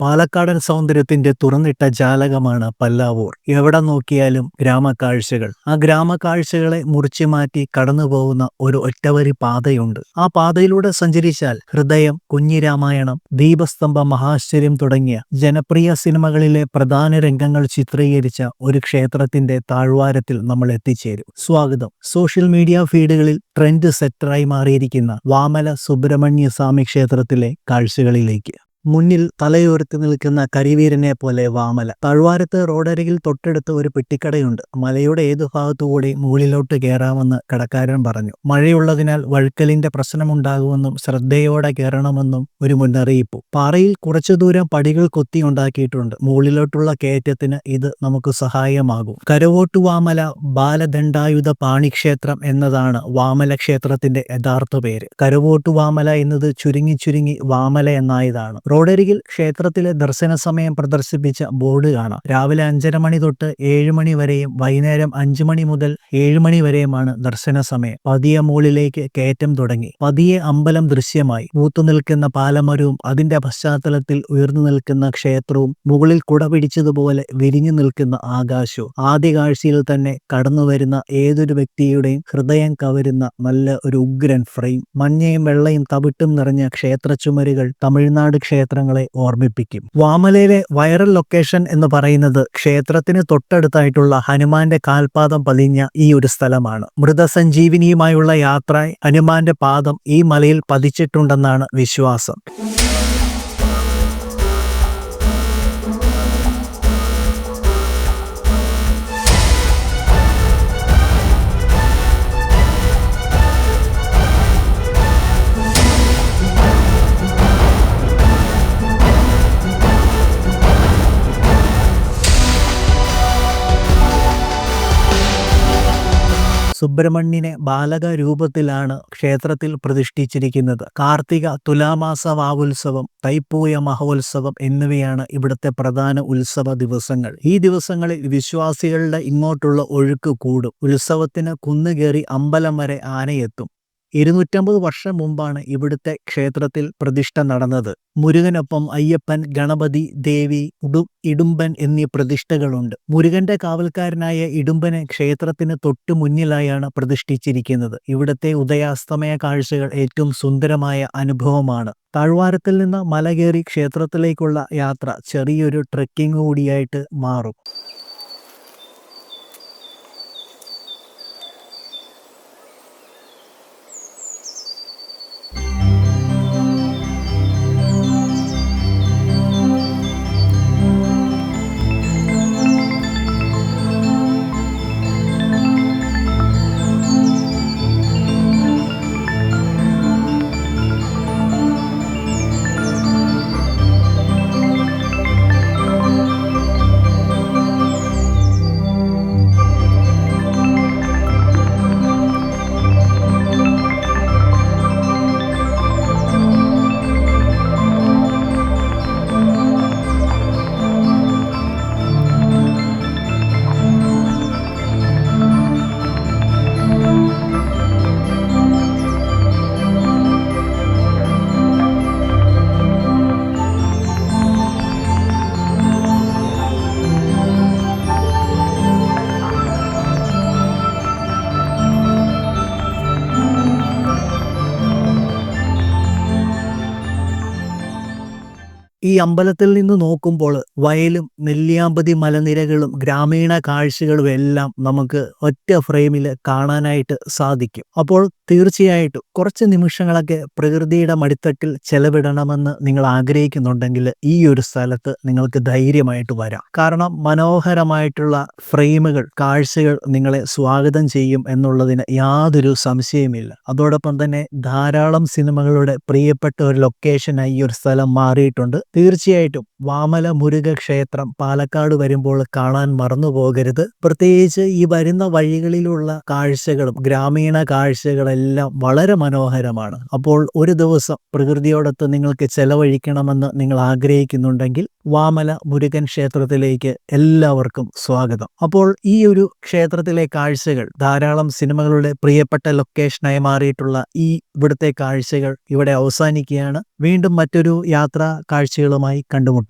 പാലക്കാടൻ സൗന്ദര്യത്തിന്റെ തുറന്നിട്ട ജാലകമാണ് പല്ലാവൂർ. എവിടെ നോക്കിയാലും ഗ്രാമക്കാഴ്ചകൾ. ആ ഗ്രാമക്കാഴ്ചകളെ മുറിച്ചു മാറ്റി കടന്നുപോകുന്ന ഒരു ഒറ്റവരി പാതയുണ്ട്. ആ പാതയിലൂടെ സഞ്ചരിച്ചാൽ ഹൃദയം കുഞ്ഞിരാമായണം ദീപസ്തംഭ മഹാശ്ചര്യം തുടങ്ങിയ ജനപ്രിയ സിനിമകളിലെ പ്രധാന രംഗങ്ങൾ ചിത്രീകരിച്ച ഒരു ക്ഷേത്രത്തിന്റെ താഴ്വാരത്തിൽ നമ്മൾ എത്തിച്ചേരും. സ്വാഗതം. സോഷ്യൽ മീഡിയ ഫീഡുകളിൽ ട്രെൻഡ് സെറ്ററായി മാറിയിരിക്കുന്ന വാമല സുബ്രഹ്മണ്യ സ്വാമി ക്ഷേത്രത്തിലെ കാഴ്ചകളിലേക്ക്. മുന്നിൽ തലയുയർത്തി നിൽക്കുന്ന കരിവീരനെ പോലെ വാമല. താഴ്വാരത്ത് റോഡരികിൽ തൊട്ടടുത്ത് ഒരു പെട്ടിക്കടയുണ്ട്. മലയുടെ ഏതു ഭാഗത്തുകൂടി മുകളിലോട്ട് കയറാമെന്ന് കടക്കാരൻ പറഞ്ഞു. മഴയുള്ളതിനാൽ വഴുക്കലിന്റെ പ്രശ്നമുണ്ടാകുമെന്നും ശ്രദ്ധയോടെ കയറണമെന്നും ഒരു മുന്നറിയിപ്പ്. പാറയിൽ കുറച്ചു ദൂരം പടികൾ കൊത്തി ഉണ്ടാക്കിയിട്ടുണ്ട്. മുകളിലോട്ടുള്ള കയറ്റത്തിന് ഇത് നമുക്ക് സഹായമാകും. കരവോട്ടു വാമല ബാലദണ്ഡായുധ പാണിക്ഷേത്രം എന്നതാണ് വാമല ക്ഷേത്രത്തിന്റെ യഥാർത്ഥ പേര്. കരവോട്ടു വാമല എന്നത് ചുരുങ്ങി ചുരുങ്ങി വാമല എന്നായതാണ്. റോഡരികിൽ ക്ഷേത്രത്തിലെ ദർശന സമയം പ്രദർശിപ്പിച്ച ബോർഡ് കാണാം. രാവിലെ അഞ്ചര മണി തൊട്ട് ഏഴ് മണി വരെയും വൈകുന്നേരം അഞ്ചു മണി മുതൽ ഏഴ് മണി വരെയുമാണ് ദർശന സമയം പതിയെ മുകളിലേക്ക് കയറ്റം തുടങ്ങി. പതിയെ അമ്പലം ദൃശ്യമായി. പൂത്തു നിൽക്കുന്ന പാലമരവും അതിന്റെ പശ്ചാത്തലത്തിൽ ഉയർന്നു നിൽക്കുന്ന ക്ഷേത്രവും മുകളിൽ കുട പിടിച്ചതുപോലെ വിരിഞ്ഞു നിൽക്കുന്ന ആകാശവും ആദ്യ കാഴ്ചയിൽ തന്നെ കടന്നു വരുന്ന ഏതൊരു വ്യക്തിയുടെയും ഹൃദയം കവരുന്ന നല്ല ഒരു ഉഗ്രൻ ഫ്രെയിം. മഞ്ഞയും വെള്ളയും തവിട്ടും നിറഞ്ഞ ക്ഷേത്ര ചുമരുകൾ തമിഴ്നാട് ക്ഷേത്രങ്ങളെ ഓർമ്മിപ്പിക്കും. വാമലയിലെ വൈറൽ ലൊക്കേഷൻ എന്ന് പറയുന്നത് ക്ഷേത്രത്തിന് തൊട്ടടുത്തായിട്ടുള്ള ഹനുമാന്റെ കാൽപാദം പതിഞ്ഞ ഈ ഒരു സ്ഥലമാണ്. മൃതസഞ്ജീവിനിയുമായുള്ള യാത്ര ഹനുമാന്റെ പാദം ഈ മലയിൽ പതിച്ചിട്ടുണ്ടെന്നാണ് വിശ്വാസം. സുബ്രഹ്മണ്യനെ ബാലക രൂപത്തിലാണ് ക്ഷേത്രത്തിൽ പ്രതിഷ്ഠിച്ചിരിക്കുന്നത്. കാർത്തിക തുലാമാസ വാവുത്സവം തൈപ്പൂയ മഹോത്സവം എന്നിവയാണ് ഇവിടുത്തെ പ്രധാന ഉത്സവ ദിവസങ്ങൾ. ഈ ദിവസങ്ങളിൽ വിശ്വാസികളുടെ ഇങ്ങോട്ടുള്ള ഒഴുക്ക് കൂടും. ഉത്സവത്തിന് കുന്നുകയറി അമ്പലം വരെ ആനയെത്തും. ഇരുന്നൂറ്റമ്പത് വർഷം മുമ്പാണ് ഇവിടുത്തെ ക്ഷേത്രത്തിൽ പ്രതിഷ്ഠ നടന്നത്. മുരുകനൊപ്പം അയ്യപ്പൻ ഗണപതി ദേവി ഉടു ഇടുമ്പൻ എന്നീ പ്രതിഷ്ഠകളുണ്ട്. മുരുകന്റെ കാവൽക്കാരനായ ഇടുമ്പനെ ക്ഷേത്രത്തിന് തൊട്ടു മുന്നിലായാണ് പ്രതിഷ്ഠിച്ചിരിക്കുന്നത്. ഇവിടുത്തെ ഉദയാസ്തമയ കാഴ്ചകൾ ഏറ്റവും സുന്ദരമായ അനുഭവമാണ്. താഴ്വാരത്തിൽ നിന്ന് മലകേറി ക്ഷേത്രത്തിലേക്കുള്ള യാത്ര ചെറിയൊരു ട്രെക്കിംഗ് കൂടിയായിട്ട് മാറും. ഈ അമ്പലത്തിൽ നിന്ന് നോക്കുമ്പോൾ വയലും നെല്ലിയാമ്പതി മലനിരകളും ഗ്രാമീണ കാഴ്ചകളും എല്ലാം നമുക്ക് ഒറ്റ ഫ്രെയിമിൽ കാണാനായിട്ട് സാധിക്കും. അപ്പോൾ തീർച്ചയായിട്ടും കുറച്ച് നിമിഷങ്ങളൊക്കെ പ്രകൃതിയുടെ മടിത്തട്ടിൽ ചെലവിടണമെന്ന് നിങ്ങൾ ആഗ്രഹിക്കുന്നുണ്ടെങ്കിൽ ഈ ഒരു സ്ഥലത്ത് നിങ്ങൾക്ക് ധൈര്യമായിട്ട് വരാം. കാരണം മനോഹരമായിട്ടുള്ള ഫ്രെയിമുകൾ കാഴ്ചകൾ നിങ്ങളെ സ്വാഗതം ചെയ്യും എന്നുള്ളതിന് യാതൊരു സംശയമില്ല അതോടൊപ്പം തന്നെ ധാരാളം സിനിമകളുടെ പ്രിയപ്പെട്ട ഒരു ലൊക്കേഷനായി ഈ ഒരു സ്ഥലം മാറിയിട്ടുണ്ട്. തീർച്ചയായിട്ടും. വാമല മുരുക ക്ഷേത്രം പാലക്കാട് വരുമ്പോൾ കാണാൻ മറന്നു പോകരുത് പ്രത്യേകിച്ച് ഈ വരുന്ന വഴികളിലുള്ള കാഴ്ചകളും ഗ്രാമീണ കാഴ്ചകളെല്ലാം വളരെ മനോഹരമാണ്. അപ്പോൾ ഒരു ദിവസം പ്രകൃതിയോടൊത്ത് നിങ്ങൾക്ക് ചെലവഴിക്കണമെന്ന് നിങ്ങൾ ആഗ്രഹിക്കുന്നുണ്ടെങ്കിൽ വാമല മുരുകൻ ക്ഷേത്രത്തിലേക്ക് എല്ലാവർക്കും സ്വാഗതം. അപ്പോൾ ഈ ഒരു ക്ഷേത്രത്തിലെ കാഴ്ചകൾ ധാരാളം സിനിമകളുടെ പ്രിയപ്പെട്ട ലൊക്കേഷനായി മാറിയിട്ടുള്ള ഈ ഇവിടുത്തെ കാഴ്ചകൾ ഇവിടെ അവസാനിക്കുകയാണ്. വീണ്ടും മറ്റൊരു യാത്രാ കാഴ്ചകളുമായി കണ്ടുമുട്ടാം.